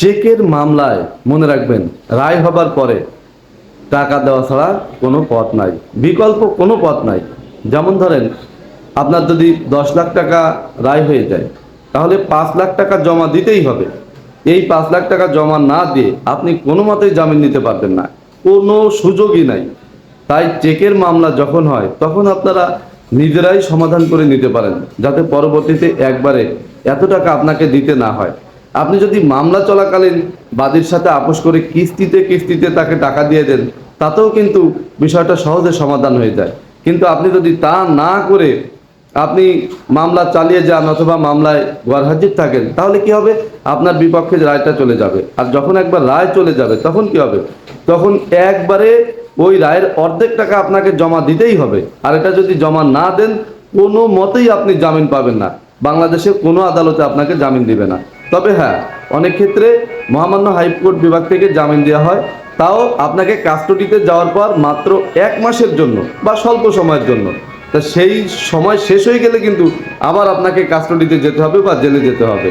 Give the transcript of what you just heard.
চেকের মামলায় মনে রাখবেন, রায় হবার পরে টাকা দেওয়া ছাড়া কোনো পথ নাই, বিকল্প কোনো পথ নাই। যেমন ধরেন, আপনার যদি দশ লাখ টাকা রায় হয়ে যায়, তাহলে পাঁচ লাখ টাকা জমা দিতেই হবে। এই পাঁচ লাখ টাকা জমা না দিয়ে আপনি কোনো মতেই জামিন নিতে পারবেন না। কোনো সুযোগই নাই। তাই চেকের মামলা যখন হয়, তখন আপনারা নিজেরাই সমাধান করে নিতে পারেন, যাতে পরবর্তীতে একবারে এত টাকা আপনাকে দিতে না হয়। আপনি যদি মামলা চলাকালীন বাদীর সাথে আপোষ করে কিস্তিতে কিস্তিতে তাকে টাকা দিয়ে দেন, তাতেও কিন্তু বিষয়টা সহজে সমাধান হয়ে যায়। কিন্তু আপনি যদি তা না করে আপনি মামলা চালিয়ে যান অথবা মামলায় গরহাজির থাকেন, তাহলে কি হবে? আপনার বিপক্ষে রায়টা চলে যাবে। আর যখন একবার রায় চলে যাবে, তখন কি হবে? তখন একবারে ওই রায়ের অর্ধেক টাকা আপনাকে জমা দিতেই হবে। আর এটা যদি জমা না দেন, কোনো মতেই আপনি জামিন পাবেন না। বাংলাদেশে কোনো আদালতে আপনাকে জামিন দিবে না। তবে হ্যাঁ অনেক ক্ষেত্রে মহামান্য হাইকোর্ট বিভাগ থেকে জামিন দেওয়া হয়। তাও আপনাকে কাস্টডিতে যাওয়ার পর মাত্র এক মাসের জন্য বা স্বল্প সময়ের জন্য। তা সেই সময় শেষ হয়ে গেলে কিন্তু আবার আপনাকে কাস্টডিতে যেতে হবে বা জেলে যেতে হবে।